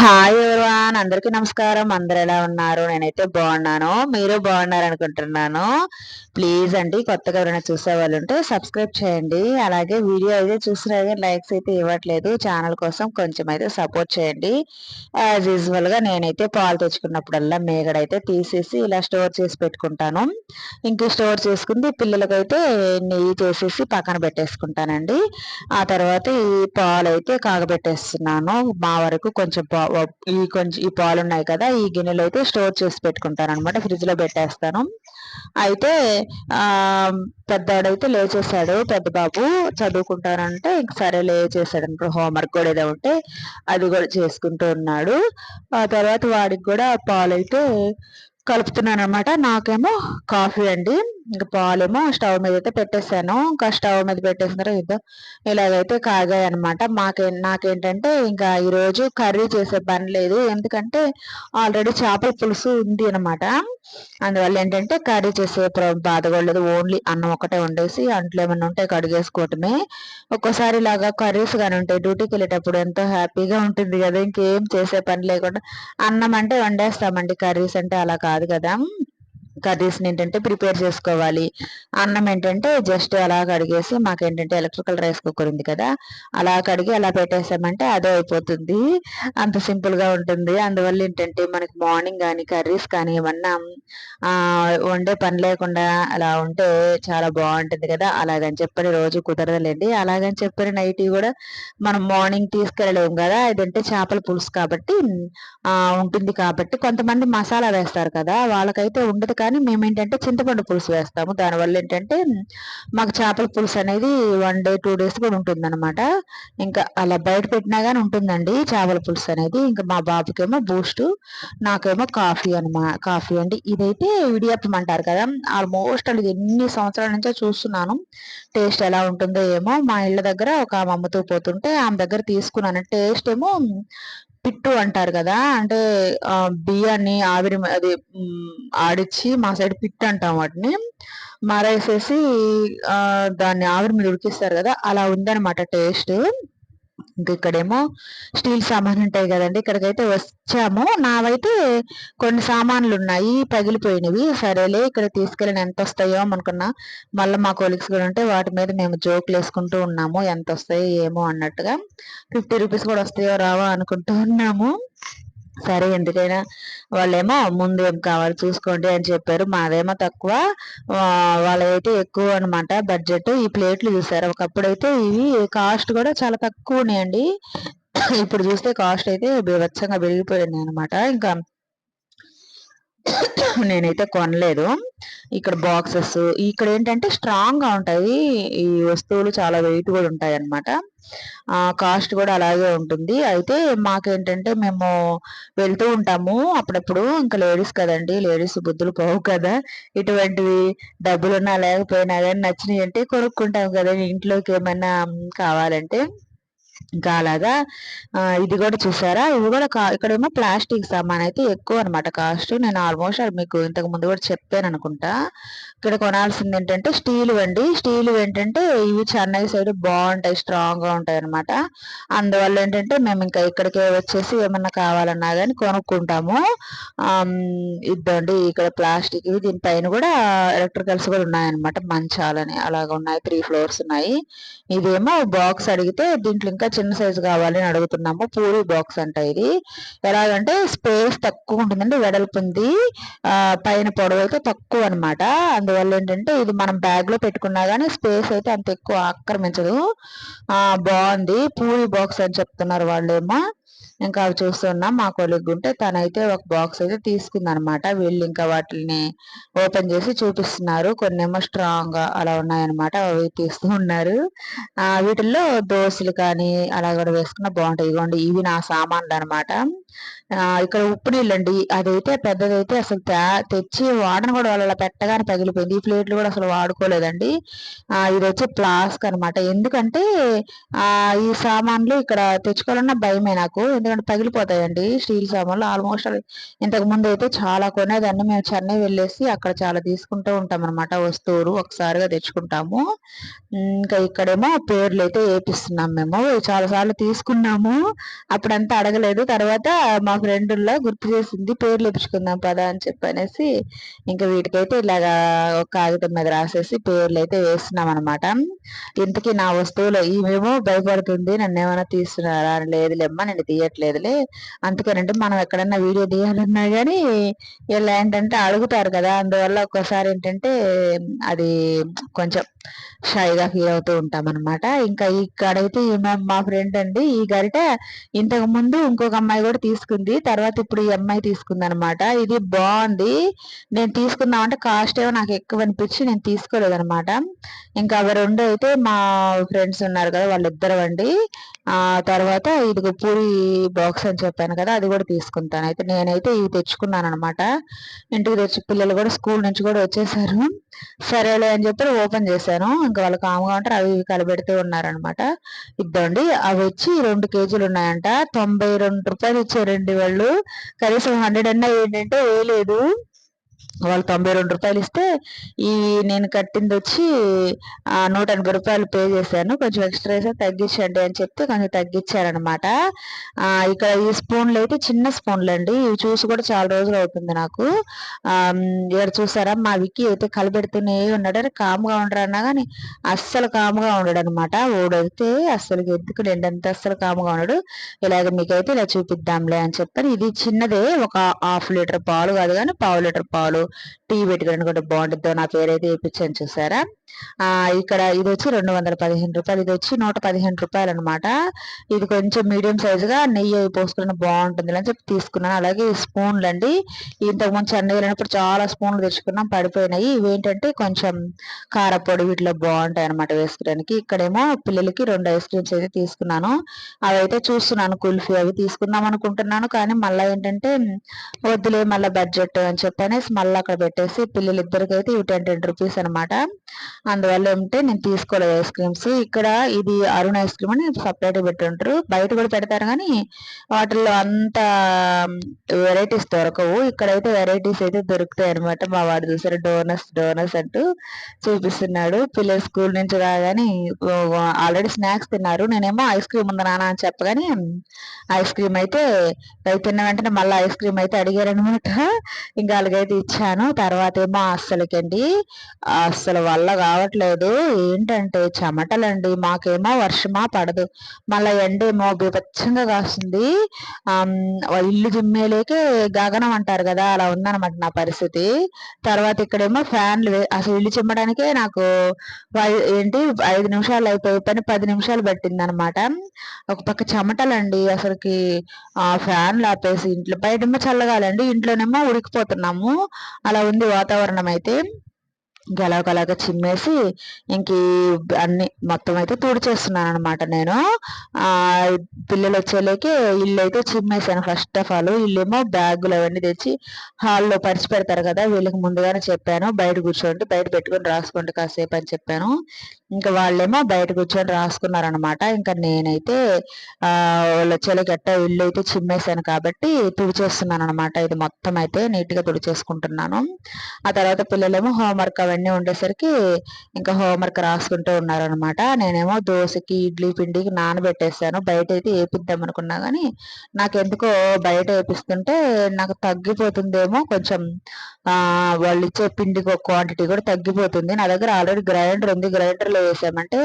Hi everyone అందరికీ నమస్కారం. అందరు ఎలా ఉన్నారు? నేనైతే బాగున్నాను. మీరు బాగున్నారు అనుకుంటున్నాను ప్లీజ్ అండి కొత్తగా ఎవరైనా చూసే వాళ్ళు ఉంటే సబ్స్క్రైబ్ చేయండి. అలాగే వీడియో అయితే చూసినా లైక్స్ అయితే ఇవ్వట్లేదు. ఛానల్ కోసం కొంచెం అయితే సపోర్ట్ చేయండి. యాజ్ యూజువల్గా నేనైతే పాలు తెచ్చుకున్నప్పుడల్లా మేగడైతే తీసేసి ఇలా స్టోర్ చేసి పెట్టుకుంటాను. ఇంక స్టోర్ చేసుకుంది పిల్లలకైతే నెయ్యి చేసేసి పక్కన పెట్టేసుకుంటానండి. ఆ తర్వాత ఈ పాలు అయితే కాగబెట్టేస్తున్నాను. మా వరకు కొంచెం ఈ కొంచెం ఈ పాలు ఉన్నాయి కదా ఈ గిన్నెలో అయితే స్టోర్ చేసి పెట్టుకుంటాను అనమాట ఫ్రిడ్జ్లో పెట్టేస్తాను. అయితే పెద్దవాడైతే లేచేసాడు పెద్ద బాబు చదువుకుంటానంటే ఇంక సరే లేచేసాడు అనుకో హోంవర్క్ కూడా ఏదో ఉంటే అది కూడా చేసుకుంటూ ఉన్నాడు. ఆ తర్వాత వాడికి కూడా పాలు అయితే కలుపుతున్నాను అనమాట నాకేమో కాఫీ అండి. ఇంకా పాలేమో స్టవ్ మీద అయితే పెట్టేశాను ఇంకా స్టవ్ మీద పెట్టేసిన తర్వాత ఇలాగైతే కాగాయి అనమాట మాకే నాకేంటంటే ఇంకా ఈరోజు కర్రీ చేసే పని లేదు. ఎందుకంటే ఆల్రెడీ చేపల పులుసు ఉంది అనమాట అందువల్ల ఏంటంటే కర్రీ చేసే బాధ లేదు. ఓన్లీ అన్నం ఒకటే వండేసి అంట్లో ఏమైనా ఉంటే కడిగేసుకోవటమే. ఒక్కోసారి ఇలాగా కర్రీస్ కానీ ఉంటాయి. డ్యూటీకి వెళ్ళేటప్పుడు ఎంతో హ్యాపీగా ఉంటుంది కదా. ఇంకేం చేసే పని లేకుండా అన్నం అంటే వండేస్తామండి. కర్రీస్ అంటే అలా కాదు కదా. కర్రీస్ని ఏంటంటే ప్రిపేర్ చేసుకోవాలి. అన్నం ఏంటంటే జస్ట్ అలా కడిగేసి మాకు ఏంటంటే ఎలక్ట్రికల్ రైస్ కుక్కర్ ఉంది కదా అలా కడిగి అలా పెట్టేసామంటే అదే అయిపోతుంది. అంత సింపుల్గా ఉంటుంది. అందువల్ల ఏంటంటే మనకి మార్నింగ్ కానీ కర్రీస్ కానీ ఏమన్నా వండే పని లేకుండా అలా ఉంటే చాలా బాగుంటుంది కదా. అలాగని చెప్పని రోజు కుదరదులేండి. అలాగని చెప్పని నైట్ కూడా మనం మార్నింగ్ తీసుకెళ్ళలేము కదా. ఇదంటే చేపల పులుసు కాబట్టి ఉంటుంది కాబట్టి కొంతమంది మసాలా వేస్తారు కదా. వాళ్ళకైతే ఉండదు కానీ మేము ఏంటంటే చింతపండు పులుసు వేస్తాము. దానివల్ల ఏంటంటే మాకు చేపల పులుసు అనేది వన్ డే టూ డేస్ కూడా ఉంటుందన్నమాట. ఇంకా అలా బయట పెట్టినా కానీ ఉంటుందండి చేపల పులుసు అనేది. ఇంకా మా బాబుకేమో బూస్ట్ నాకేమో కాఫీ అనమా కాఫీ అండి. ఇదైతే విడియప్పం అంటారు కదా. ఆల్మోస్ట్ అది ఎన్ని సంవత్సరాల నుంచో చూస్తున్నాను. టేస్ట్ ఎలా ఉంటుందో ఏమో. మా ఇళ్ళ దగ్గర ఒక ఆమె అమ్ముతూ పోతుంటే ఆమె దగ్గర తీసుకున్నాను. టేస్ట్ ఏమో పిట్టు అంటారు కదా అంటే బియ్యాన్ని ఆవిరి అది ఆడిచ్చి మా సైడ్ పిట్టు అంటాం వాటిని. మరేసేసి దాన్ని ఆవిరి మీద ఉడికిస్తారు కదా అలా ఉందన్నమాట టేస్ట్. ఇంకా ఇక్కడేమో స్టీల్ సామాన్లు ఉంటాయి కదండి ఇక్కడికైతే వచ్చాము. నావైతే కొన్ని సామాన్లు ఉన్నాయి పగిలిపోయినవి. సరేలే ఇక్కడ తీసుకెళ్ళిన ఎంత వస్తాయో అనుకున్నా. మళ్ళీ మా కొలీగ్స్ కూడా ఉంటే వాటి మీద మేము జోకులు వేసుకుంటూ ఉన్నాము. ఎంత వస్తాయో ఏమో అన్నట్టుగా. ఫిఫ్టీ రూపీస్ కూడా వస్తాయో రావో అనుకుంటూ ఉన్నాము. సరే ఎందుకైనా వాళ్ళేమో ముందు ఏం కావాలి చూసుకోండి అని చెప్పారు. మాదేమో తక్కువ. వాళ్ళైతే ఎక్కువ అనమాట బడ్జెట్. ఈ ప్లేట్లు చూసారు? ఒకప్పుడైతే ఇవి కాస్ట్ కూడా చాలా తక్కువ ఉన్నాయండి. ఇప్పుడు చూస్తే కాస్ట్ అయితే బీభత్సంగా పెరిగిపోయింది అనమాట ఇంకా నేనైతే కొనలేదు. ఇక్కడ బాక్సెస్ ఇక్కడ ఏంటంటే స్ట్రాంగ్గా ఉంటాయి. ఈ వస్తువులు చాలా వెయిట్ కూడా ఉంటాయి అనమాట కాస్ట్ కూడా అలాగే ఉంటుంది. అయితే మాకేంటంటే మేము వెళ్తూ ఉంటాము అప్పుడప్పుడు. ఇంకా లేడీస్ కదండి. లేడీస్ బుద్ధులు పోవు కదా. ఇటువంటివి డబ్బులున్నా లేకపోయినా కానీ నచ్చినవి అంటే కొనుక్కుంటాం కదా. ఇంట్లోకి ఏమైనా కావాలంటే. ఇంకా అలాగా ఇది కూడా చూసారా? ఇవి కూడా ఇక్కడేమో ప్లాస్టిక్ సామాన్ అయితే ఎక్కువ అనమాట కాస్ట్. నేను ఆల్మోస్ట్ అది మీకు ఇంతకు ముందు కూడా చెప్పాను అనుకుంటా. ఇక్కడ కొనాల్సింది ఏంటంటే స్టీల్ అండి. స్టీల్ ఏంటంటే ఇవి చెన్నై సైడ్ బాగుంటాయి స్ట్రాంగ్గా ఉంటాయి అనమాట అందువల్ల ఏంటంటే మేము ఇంకా ఇక్కడికే వచ్చేసి ఏమన్నా కావాలన్నా కానీ కొనుక్కుంటాము. ఇద్దండి ఇక్కడ ప్లాస్టిక్ ఇవి. దీనిపైన కూడా ఎలక్ట్రికల్స్ కూడా ఉన్నాయన్నమాట మంచాలని. అలాగ ఉన్నాయి త్రీ ఫ్లోర్స్ ఉన్నాయి. ఇదేమో బాక్స్ అడిగితే దీంట్లో ఇంకా చిన్న సైజు కావాలి అని అడుగుతున్నాము. పూరి బాక్స్ అంట ఇది. ఎలాగంటే స్పేస్ తక్కువ ఉంటుందండి వెడల్పు ఉంది పైన పొడవు అయితే తక్కువ అనమాట అందువల్ల ఏంటంటే ఇది మనం బ్యాగ్లో పెట్టుకున్నా కానీ స్పేస్ అయితే అంత ఎక్కువ ఆక్రమించదు. బాగుంది. పూరి బాక్స్ అని చెప్తున్నారు వాళ్ళేమో. ఇంకా అవి చూస్తున్నాం మా కొలిగ్ ఉంటే తనైతే ఒక బాక్స్ అయితే తీసుకుంది అనమాట వీళ్ళు ఇంకా వాటిని ఓపెన్ చేసి చూపిస్తున్నారు. కొన్ని ఏమో స్ట్రాంగ్ అలా ఉన్నాయన్నమాట అవి తీస్తూ ఉన్నారు. ఆ వీటిల్లో దోశలు కానీ అలా కూడా వేసుకున్న బాగుంటాయి. ఇవ్వండి ఇవి నా సామాన్లు అనమాట. ఇక్కడ ఉప్పు నీళ్ళండి. అదైతే పెద్దదైతే అసలు తెచ్చి వాడను కూడా వాళ్ళ పెట్టగానే పగిలిపోయింది. ఈ ప్లేట్లు కూడా అసలు వాడుకోలేదండి. ఇది వచ్చి ప్లాస్క్ అనమాట ఎందుకంటే ఈ సామాన్లు ఇక్కడ తెచ్చుకోవాలన్నా భయమే నాకు. ఎందుకంటే పగిలిపోతాయండి స్టీల్ సామాన్లు. ఆల్మోస్ట్ ఇంతకు ముందు అయితే చాలా కొనేదాన్ని. మేము చెన్నై వెళ్ళేసి అక్కడ చాలా తీసుకుంటూ ఉంటాం అనమాట వస్తువులు ఒకసారిగా తెచ్చుకుంటాము. ఇంకా ఇక్కడేమో పేర్లు అయితే వేపిస్తున్నాం మేము. చాలా సార్లు తీసుకున్నాము. అప్పుడంతా అడగలేదు. తర్వాత మా ఫ్రెండ్లో గుర్తు చేసింది. పేర్లు వేపించుకుందాం పదా అని చెప్పనేసి ఇంకా వీటికైతే ఇలాగా ఒక కాగితం మీద రాసేసి పేర్లు అయితే వేస్తున్నాం అనమాట ఇంతకీ నా వస్తువులు ఈమెమో భయపడుతుంది? నన్ను ఏమైనా తీస్తున్నారా? అని లేదులేమ్మా నేను తీయట్లేదులే. అందుకేనంటే మనం ఎక్కడన్నా వీడియో తీయాలన్నా కానీ ఇలా ఏంటంటే అడుగుతారు కదా. అందువల్ల ఒక్కోసారి ఏంటంటే అది కొంచెం షైగా ఫీల్ అవుతూ ఉంటాం అనమాట ఇంకా ఇక్కడైతే మా ఫ్రెండ్ అండి ఈ గరిట ఇంతకు ముందు ఇంకొక అమ్మాయి కూడా తీసుకుంది. తర్వాత ఇప్పుడు ఈ అమ్మాయి తీసుకుంది అనమాట ఇది బాగుంది. నేను తీసుకుందాం అంటే కాస్ట్ ఏమో నాకు ఎక్కువ అనిపించి నేను తీసుకోలేదు అనమాట ఇంకా అవి రెండు అయితే మా ఫ్రెండ్స్ ఉన్నారు కదా వాళ్ళిద్దరు అండి. ఆ తర్వాత ఇది పూరి బాక్స్ అని చెప్పాను కదా అది కూడా తీసుకుంటాను. అయితే నేనైతే ఇవి తెచ్చుకున్నాను అనమాట ఇంటికి తెచ్చి పిల్లలు కూడా స్కూల్ నుంచి కూడా వచ్చేసారు. సరేలే అని చెప్పి ఓపెన్ చేశాను. ఇంకా వాళ్ళు కాముగా ఉంటారు అవి ఇవి కలబెడుతూ ఉన్నారనమాట ఇద్దండి అవి వచ్చి రెండు కేజీలు ఉన్నాయంట. తొంభై రెండు రూపాయలు ఇచ్చారండి వాళ్ళు. కనీసం హండ్రెడ్ అన్నా ఏంటంటే వేయలేదు. వాళ్ళు తొంభై రెండు రూపాయలు ఇస్తే ఈ నేను కట్టింది వచ్చి నూట ఎనభై రూపాయలు పే చేశాను. కొంచెం ఎక్స్ట్రా వేసా తగ్గించండి అని చెప్తే కొంచెం తగ్గించారనమాట ఇక్కడ ఈ స్పూన్లు అయితే చిన్న స్పూన్లు అండి. ఇవి చూసి కూడా చాలా రోజులు అవుతుంది నాకు. ఇక్కడ చూసారా? మా విక్కి అయితే కలబెడుతూనే ఉన్నాడు. అని కామ్గా ఉండరు అన్నా కానీ అస్సలు కామ్గా ఉండడు అనమాట ఓడైతే అస్సలు ఎందుకు ఎంత అస్సలు కామ్గా ఉన్నాడు ఇలాగ మీకైతే ఇలా చూపిద్దాంలే అని చెప్పాను. ఇది చిన్నదే. ఒక హాఫ్ లీటర్ పాలు కాదు కానీ పావు లీటర్ పాలు టీ పెట్టుకుని కూడా బాగుంటుందో నా పేరైతే వేయించాను చూసారా? ఇక్కడ ఇది వచ్చి రెండు వందల పదిహేను రూపాయలు ఇది వచ్చి నూట పదిహేను రూపాయలు అనమాట ఇది కొంచెం మీడియం సైజుగా నెయ్యి అయి పోసుకుని బాగుంటుంది అని చెప్పి తీసుకున్నాను. అలాగే స్పూన్లు అండి ఇంతకుముందు చెన్నై వెళ్ళినప్పుడు చాలా స్పూన్లు తెచ్చుకున్నాం పడిపోయినాయి. ఇవేంటంటే కొంచెం కారపొడి వీటిలో బాగుంటాయి అనమాట వేసుకోవడానికి. ఇక్కడేమో పిల్లలకి రెండు ఐస్ క్రీమ్స్ అయితే తీసుకున్నాను. అవి అయితే చూస్తున్నాను కుల్ఫీ అవి తీసుకుందాం అనుకుంటున్నాను. కానీ మళ్ళీ ఏంటంటే వద్దులే మళ్ళీ బడ్జెట్ అని చెప్పనేసి మళ్ళీ అక్కడ పెట్టేసి పిల్లలు ఇద్దరికి అయితే ఇవి టెన్ టెన్ రూపీస్ అనమాట అందువల్ల ఏమిటే నేను తీసుకోలేదు ఐస్ క్రీమ్స్. ఇక్కడ ఇది అరుణ్ ఐస్ క్రీమ్ అని సపరేట్ పెట్టుంటారు. బయట కూడా పెడతారు కానీ వాటిల్లో అంత వెరైటీస్ దొరకవు. ఇక్కడైతే వెరైటీస్ అయితే దొరుకుతాయి అనమాట మా వాడు చూసారు డోనస్ డోనస్ అంటూ చూపిస్తున్నాడు. పిల్లలు స్కూల్ నుంచి రాగానే ఆల్రెడీ స్నాక్స్ తిన్నారు. నేనేమో ఐస్ క్రీమ్ ఉంది నాన్న అని చెప్పగానే ఐస్ క్రీమ్ అయితే తిన్న వెంటనే మళ్ళీ ఐస్ క్రీమ్ అయితే అడిగారు అనమాట ఇంకా అలాగైతే ఇచ్చాను తర్వాత ఏమో అస్సలకండి. అస్సలు వల్ల కావట్లేదు. ఏంటంటే చెమటలండి. మాకేమో వర్షమా పడదు. మళ్ళీ ఎండేమో బీభత్సంగా కాస్తుంది. ఇల్లు జిమ్మేలేకే గగనం అంటారు కదా అలా ఉందన్నమాట నా పరిస్థితి. తర్వాత ఇక్కడేమో ఫ్యాన్లు అసలు ఇల్లు చిమ్మడానికే నాకు ఏంటి ఐదు నిమిషాలు అయిపోయి పని పది నిమిషాలు పట్టింది అనమాట ఒక పక్క చెమటలండి అసలుకి. ఫ్యాన్లు ఆపేసి ఇంట్లో బయటేమో చల్లగాలండి. ఇంట్లోనేమో ఉడికిపోతున్నాము. అలా ఉంది వాతావరణం అయితే గలగలగ చిమ్మేసి ఇంక అన్ని మొత్తం అయితే తుడిచేస్తున్నాను అనమాట నేను. పిల్లలు వచ్చేలేకి ఇల్లు అయితే చిమ్మేసాను ఫస్ట్ ఆఫ్ ఆల్ ఇల్లేమో బ్యాగులు అవన్నీ తెచ్చి హాల్లో పరిచి పెడతారు కదా వీళ్ళకి ముందుగానే చెప్పాను. బయట కూర్చోండి బయట పెట్టుకొని రాసుకోండి కాసేపు అని చెప్పాను. ఇంకా వాళ్ళేమో బయట కూర్చొని రాసుకున్నారనమాట ఇంకా నేనైతే ఆ వాళ్ళ చెలగట్ట ఇల్లు అయితే చిమ్మేశాను కాబట్టి తుడిచేస్తున్నాను అనమాట ఇది మొత్తం అయితే నీట్గా తుడిచేసుకుంటున్నాను. ఆ తర్వాత పిల్లలేమో హోంవర్క్ అవన్నీ ఉండేసరికి ఇంకా హోంవర్క్ రాసుకుంటూ ఉన్నారనమాట నేనేమో దోశకి ఇడ్లీ పిండికి నానబెట్టేసాను బయట అయితే వేపిద్దాం అనుకున్నా కానీ నాకు ఎందుకో బయట వేపిస్తుంటే నాకు తగ్గిపోతుందేమో కొంచెం వాళ్ళు ఇచ్చే పిండికి క్వాంటిటీ కూడా తగ్గిపోతుంది. నా దగ్గర ఆల్రెడీ గ్రైండర్ ఉంది. గ్రైండర్లో వేసామంటే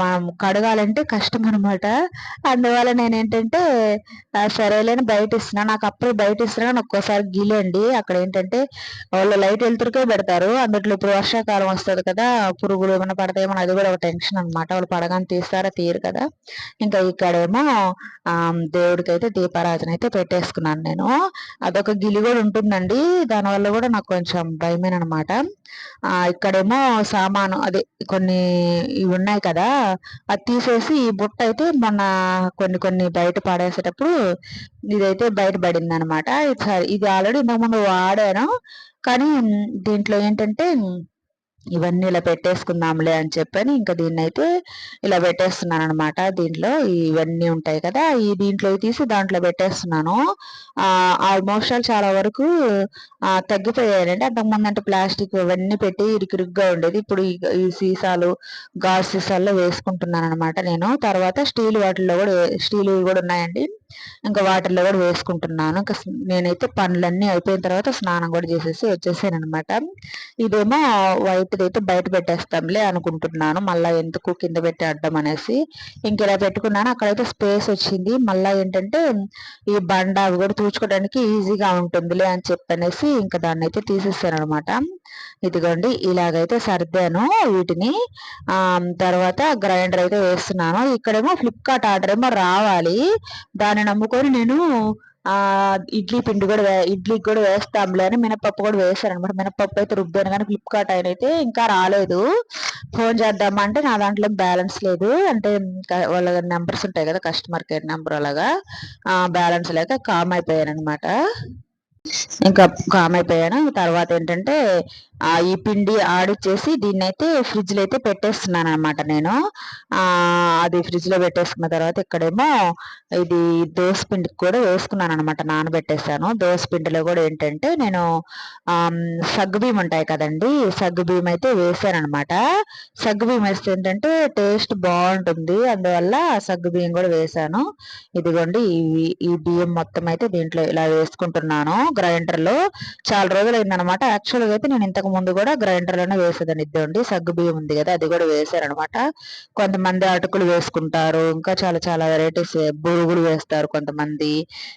మనం కడగాలంటే కష్టం అనమాట అందువల్ల నేను ఏంటంటే సరేలేని బయట ఇస్తున్నా. నాకు అప్పుడు బయట ఇస్తున్నాను ఒక్కోసారి గిలండి. అక్కడ ఏంటంటే వాళ్ళు లైట్ వెళ్తురుకే పెడతారు. అందులో ఇప్పుడు వర్షాకాలం వస్తుంది కదా పురుగులు ఏమైనా పడతాయేమో అది కూడా ఒక టెన్షన్ అనమాట వాళ్ళు పడగానే తీస్తారా? తీరు కదా. ఇంకా ఇక్కడేమో దేవుడికి అయితే దీపారాధన అయితే పెట్టేసుకున్నాను నేను. అదొక గిలి కూడా ఉంటుందండి. దానివల్ల కూడా నాకు కొంచెం భయమేనమాట అనమాట ఇక్కడేమో సామాను అదే కొన్ని ఇవి ఉన్నాయి కదా అది తీసేసి ఈ బుట్ట అయితే మొన్న కొన్ని కొన్ని బయట పడేసేటప్పుడు ఇదైతే బయటపడింది అనమాట ఇది ఆల్రెడీ ఇంతకుముందు వాడాను. కానీ దీంట్లో ఏంటంటే ఇవన్నీ ఇలా పెట్టేసుకుందాంలే అని చెప్పని ఇంకా దీన్ని అయితే ఇలా పెట్టేస్తున్నాను అనమాట దీంట్లో ఇవన్నీ ఉంటాయి కదా ఈ దీంట్లో తీసి దాంట్లో పెట్టేస్తున్నాను. ఆల్మోస్ట్ ఆల్ చాలా వరకు తగ్గిపోయాయండి. అంతకుముందు అంటే ప్లాస్టిక్ ఇవన్నీ పెట్టి ఇరుకిరుగ్గా ఉండేది. ఇప్పుడు ఈ సీసాలు గాజు సీసాల్లో వేసుకుంటున్నాను అనమాట నేను. తర్వాత స్టీల్ వాటిల్లో కూడా స్టీల్ కూడా ఉన్నాయండి. ఇంకా వాటిల్లో కూడా వేసుకుంటున్నాను. ఇంకా నేనైతే పనులన్నీ అయిపోయిన తర్వాత స్నానం కూడా చేసేసి వచ్చేసాను అనమాట ఇదేమో వైట్ అయితే బయట పెట్టేస్తాంలే అనుకుంటున్నాను. మళ్ళీ ఎందుకు కింద పెట్టి అడ్డం అనేసి ఇంక ఇలా పెట్టుకున్నాను. అక్కడైతే స్పేస్ వచ్చింది. మళ్ళీ ఏంటంటే ఈ బండ అవి కూడా తూచుకోవడానికి ఈజీగా ఉంటుందిలే అని చెప్పనేసి ఇంకా దాన్ని అయితే తీసేస్తాను అనమాట ఇదిగోండి ఇలాగైతే సర్దాను వీటిని. తర్వాత గ్రైండర్ అయితే వేస్తున్నాను. ఇక్కడేమో ఫ్లిప్కార్ట్ ఆర్డర్ ఏమో రావాలి. దాన్ని నమ్ముకొని నేను ఇడ్లీ పిండి కూడా ఇడ్లీకి కూడా వేస్తాంలే అని మినపప్పు కూడా వేశారనమాట. అనమాట మినపప్పు అయితే రుబ్బాను కానీ ఫ్లిప్కార్ట్ ఆయన అయితే ఇంకా రాలేదు. ఫోన్ చేద్దామంటే నా దాంట్లో బ్యాలెన్స్ లేదు. అంటే వాళ్ళ నెంబర్స్ ఉంటాయి కదా కస్టమర్ కేర్ నెంబర్ అలాగా. బ్యాలెన్స్ లేక కామ్ అయిపోయాను అనమాట ఇంకా కామ్ అయిపోయాను. తర్వాత ఏంటంటే ఈ పిండి ఆడిచ్చేసి దీన్ని అయితే ఫ్రిడ్జ్లో అయితే పెట్టేస్తున్నాను అనమాట నేను అది ఫ్రిడ్జ్లో పెట్టేసుకున్న తర్వాత ఇక్కడేమో ఇది దోశ పిండికి కూడా వేసుకున్నాను అనమాట నానబెట్టేసాను దోశ పిండిలో కూడా ఏంటంటే నేను సగ్గుబియ్యం ఉంటాయి కదండి సగ్గుబియ్యం అయితే వేసాను అనమాట సగ్గుబియ్యం వేస్తే ఏంటంటే టేస్ట్ బాగుంటుంది. అందువల్ల సగ్గుబియ్యం కూడా వేసాను. ఇదిగోండి ఈ బియ్యం మొత్తం అయితే దీంట్లో ఇలా వేసుకుంటున్నాను గ్రైండర్లో. చాలా రోజులు అయిందనమాట యాక్చువల్గా అయితే నేను ఇంతకు ముందు కూడా గ్రైండర్లోనే వేసేదాన్ని ఇద్దండి సగ్గు బియ్యం ఉంది కదా అది కూడా వేసారనమాట. కొంతమంది అటుకులు వేసుకుంటారు ఇంకా చాలా చాలా వెరైటీస్ బురుగులు వేస్తారు కొంతమంది.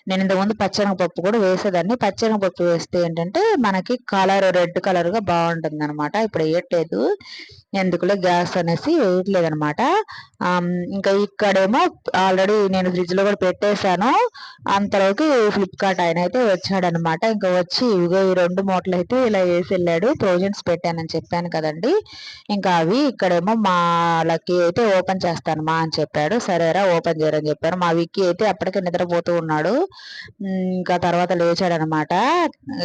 నేను ఇంతకుముందు పచ్చనగపప్పు కూడా వేసేదాన్ని. పచ్చనగపప్పు వేస్తే ఏంటంటే మనకి కలర్ రెడ్ కలర్గా బాగుంటుంది అనమాట ఇప్పుడు వేయట్లేదు. ఎందుకులే గ్యాస్ అనేసి వేయట్లేదనమాట. ఇంకా ఇక్కడేమో ఆల్రెడీ నేను ఫ్రిడ్జ్లో కూడా పెట్టేశాను. అంతలోకి ఫ్లిప్కార్ట్ ఆయన అయితే వచ్చాడనమాట. ఇంకా వచ్చి ఇవిగో ఈ రెండు మూటలు అయితే ఇలా వేసి వెళ్ళాడు. ప్రొవిజన్స్ పెట్టానని చెప్పాను కదండి. ఇంకా అవి ఇక్కడేమో మా లక్కీ అయితే ఓపెన్ చేస్తాను మా అని చెప్పాడు. సరేరా ఓపెన్ చేయరని చెప్పాను మా విక్కీ అయితే అప్పటికే నిద్రపోతూ ఉన్నాడు. ఇంకా తర్వాత లేచాడనమాట.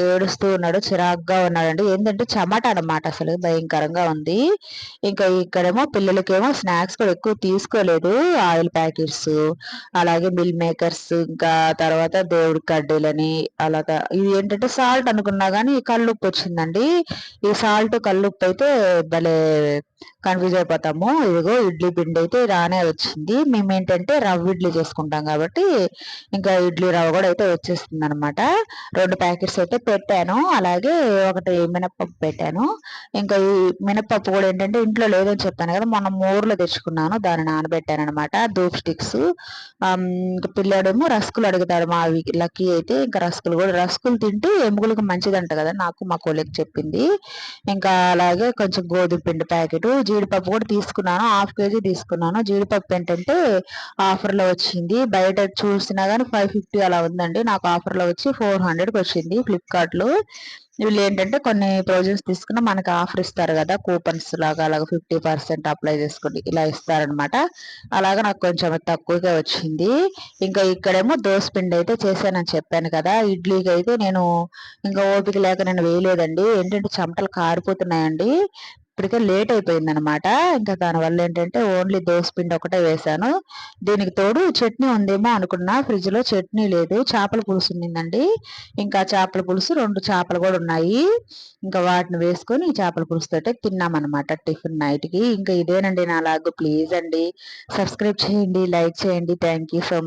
ఏడుస్తూ ఉన్నాడు. చిరాగ్గా ఉన్నాడండి. ఏంటంటే చెమట అనమాట అసలు. భయంకరంగా ఉంది. ఇంకా ఇక్కడేమో పిల్లలకేమో స్నాక్స్ కూడా ఎక్కువ తీసుకోలేదు. ఆయిల్ ప్యాకెట్స్ అలాగే మిల్ మేకర్స్ ఇంకా తర్వాత దేవుడి కడ్డీలని అలాగా. ఇది ఏంటంటే సాల్ట్ అనుకున్నా కానీ కళ్ళుప్పు వచ్చిందండి. ఈ సాల్ట్ కల్లుప్పు అయితే భలే కన్ఫ్యూజ్ అయిపోతాము. ఇదిగో ఇడ్లీ పిండి అయితే రానే వచ్చింది. మేము ఏంటంటే రవ్వ ఇడ్లీ చేసుకుంటాం కాబట్టి ఇంకా ఇడ్లీ రవ్వ కూడా అయితే వచ్చేస్తుంది అనమాట రెండు ప్యాకెట్స్ అయితే పెట్టాను. అలాగే ఒకటి మినప్పప్పు పెట్టాను. ఇంకా ఈ మినప్పప్పు కూడా ఏంటంటే ఇంట్లో లేదని చెప్పాను కదా మొన్న మూరులో తెచ్చుకున్నాను. దాన్ని నానబెట్టాను అనమాట దూప్ స్టిక్స్. ఇంకా పిల్లాడేమో రస్కులు అడుగుతాడు మా లక్కీ అయితే. ఇంకా రస్కులు కూడా రస్కులు తింటే ఎముకలకు మంచిదంట కదా నాకు మా కోళ్ళకి చెప్పింది. ఇంకా అలాగే కొంచెం గోధుమ పిండి ప్యాకెట్ జీడిపప్పు కూడా తీసుకున్నాను హాఫ్ కేజీ తీసుకున్నాను. జీడిపప్పు ఏంటంటే ఆఫర్లో వచ్చింది. బయట చూసినా కానీ ఫైవ్ ఫిఫ్టీ అలా ఉందండి. నాకు ఆఫర్లో వచ్చి ఫోర్ హండ్రెడ్కి వచ్చింది ఫ్లిప్కార్ట్లో. వీళ్ళు ఏంటంటే కొన్ని ప్రొవిజన్స్ తీసుకున్న మనకి ఆఫర్ ఇస్తారు కదా కూపన్స్ లాగా అలాగ ఫిఫ్టీ పర్సెంట్ అప్లై చేసుకోండి ఇలా ఇస్తారనమాట అలాగా నాకు కొంచెం తక్కువగా వచ్చింది. ఇంకా ఇక్కడేమో దోశ పిండి అయితే చేశానని చెప్పాను కదా ఇడ్లీకి అయితే నేను ఇంకా ఓపిక లేక నేను వేయలేదండి. ఏంటంటే చెమటలు కారిపోతున్నాయండి. ఇప్పటికే లేట్ అయిపోయింది అనమాట ఇంకా దానివల్ల ఏంటంటే ఓన్లీ దోశ పిండి ఒకటే వేసాను దీనికి తోడు చట్నీ ఉందేమో అనుకున్నా. ఫ్రిడ్జ్లో చట్నీ లేదు. చేపల పులుసు ఉండిందండి. ఇంకా చేపల పులుసు రెండు చేపలు కూడా ఉన్నాయి. ఇంకా వాటిని వేసుకొని చేపల పులుసుతో తిన్నామన్నమాట టిఫిన్ నైట్కి ఇంకా ఇదేనండి నా లాగు. ప్లీజ్ అండి సబ్స్క్రైబ్ చేయండి లైక్ చేయండి. Thank so much